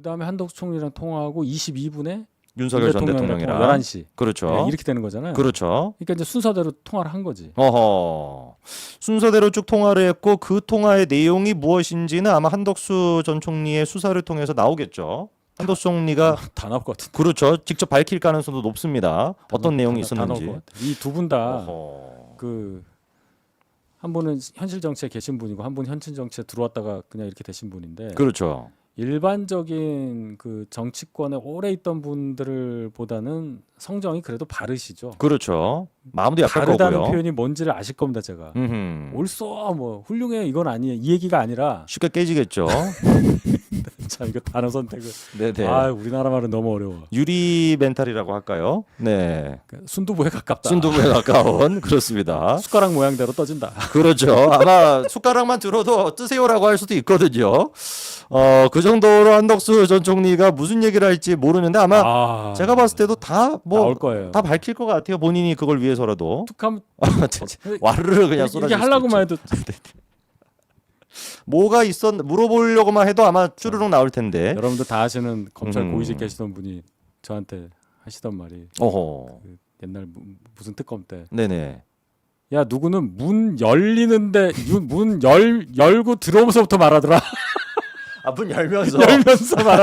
그다음에 한덕수 총리랑 통화하고 22분에 윤석열 전 대통령이랑 11시 그렇죠. 네, 이렇게 되는 거잖아요. 그렇죠. 그러니까 이제 순서대로 통화를 한 거지. 어허. 순서대로 쭉 통화를 했고 그 통화의 내용이 무엇인지는 아마 한덕수 전 총리의 수사를 통해서 나오겠죠. 한덕수 총리가 다 나올 것 같은데. 그렇죠. 직접 밝힐 가능성도 높습니다. 어떤 내용이 있었는지. 이 두 분 다. 그 한 분은 현실 정치에 계신 분이고 한 분은 현실 정치에 들어왔다가 그냥 이렇게 되신 분인데 그렇죠. 일반적인 그 정치권에 오래 있던 분들보다는 성정이 그래도 바르시죠. 그렇죠. 마음도 약할 거고요. 표현이 뭔지를 아실 겁니다, 제가. 음흠. 옳소 뭐 훌륭해 이건 아니에요. 이 얘기가 아니라 쉽게 깨지겠죠. 자 이거 단어 선택을 네네. 아 우리나라 말은 너무 어려워. 유리 멘탈이라고 할까요? 네. 그 순두부에 가깝다. 순두부에 가까운 그렇습니다. 숟가락 모양대로 떠진다. 그렇죠. 아마 숟가락만 들어도 뜨세요라고 할 수도 있거든요. 어, 그 정도로 한덕수 전 총리가 무슨 얘기를 할지 모르는데 아마 아, 제가 봤을 때도 다 뭐 나올 거예요. 다 밝힐 것 같아요. 본인이 그걸 위해서라도 툭하면 와르르 그냥 수도 하려고만. 해도 뭐가 있었 물어보려고만 해도 아마 쭈르륵 나올 텐데. 여러분들 다 아시는 검찰 음. 고위직 계시던 분이 저한테 하시던 말이 어허. 그 옛날 무, 무슨 특검 때 네네. 야 누구는 문 열리는데 문 열 열고 들어오면서부터 말하더라 아 문 열면서 열면서 말하